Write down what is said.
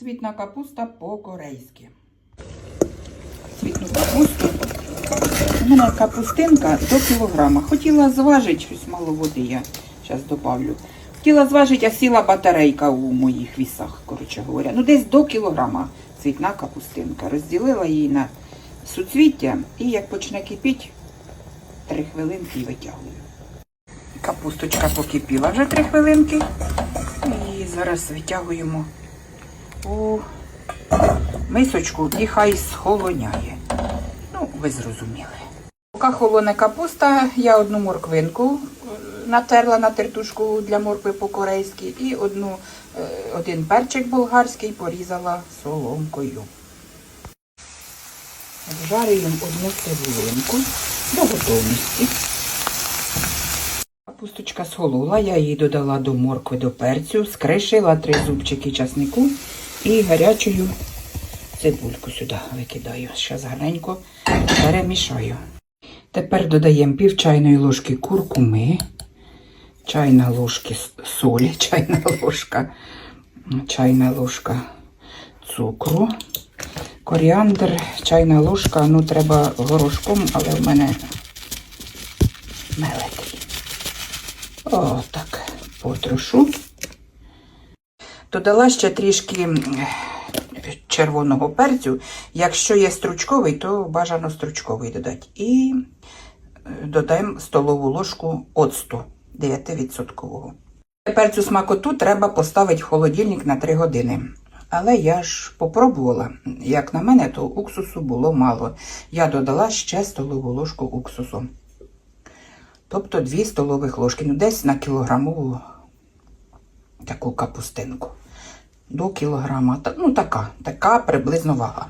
Цвітна капуста по-корейськи. Цвітну капусту. У мене капустинка до кілограма. Хотіла зважити, щось мало води я зараз добавлю. Хотіла зважити, а сіла батарейка у моїх вісах, коротше говоря. Ну, десь до кілограма цвітна капустинка. Розділила її на суцвіття і як почне кипіти, три хвилинки і витягую. Капусточка покипіла вже три хвилинки. І зараз витягуємо у мисочку і хай схолоняє. Ну, ви зрозуміли. Поки холоне капуста, я одну морквинку е, натерла на тертушку для моркви по-корейськи і одну, е, один перчик болгарський порізала соломкою. Обжарюємо одну цибулинку до готовності. Капусточка схолола, я її додала до моркви, до перцю, скришила три зубчики часнику і гарячою цибульку сюди викидаю. Зараз гарненько перемішаю. Тепер додаємо пів чайної ложки куркуми, чайна ложка солі, чайна ложка, чайна ложка цукру, коріандр, чайна ложка, ну треба горошком, але в мене мелетий. О, так, потрошу. Додала ще трішки червоного перцю. Якщо є стручковий, то бажано стручковий додати. І е, додаємо столову ложку оцту 9%. Тепер цю смакоту треба поставити в холодильник на 3 години. Але я ж попробувала. Як на мене, то уксусу було мало. Я додала ще столову ложку уксусу. Тобто 2 столових ложки. Ну, десь на кілограмову таку капустинку. До кілограма. Ну, така, така приблизно вага.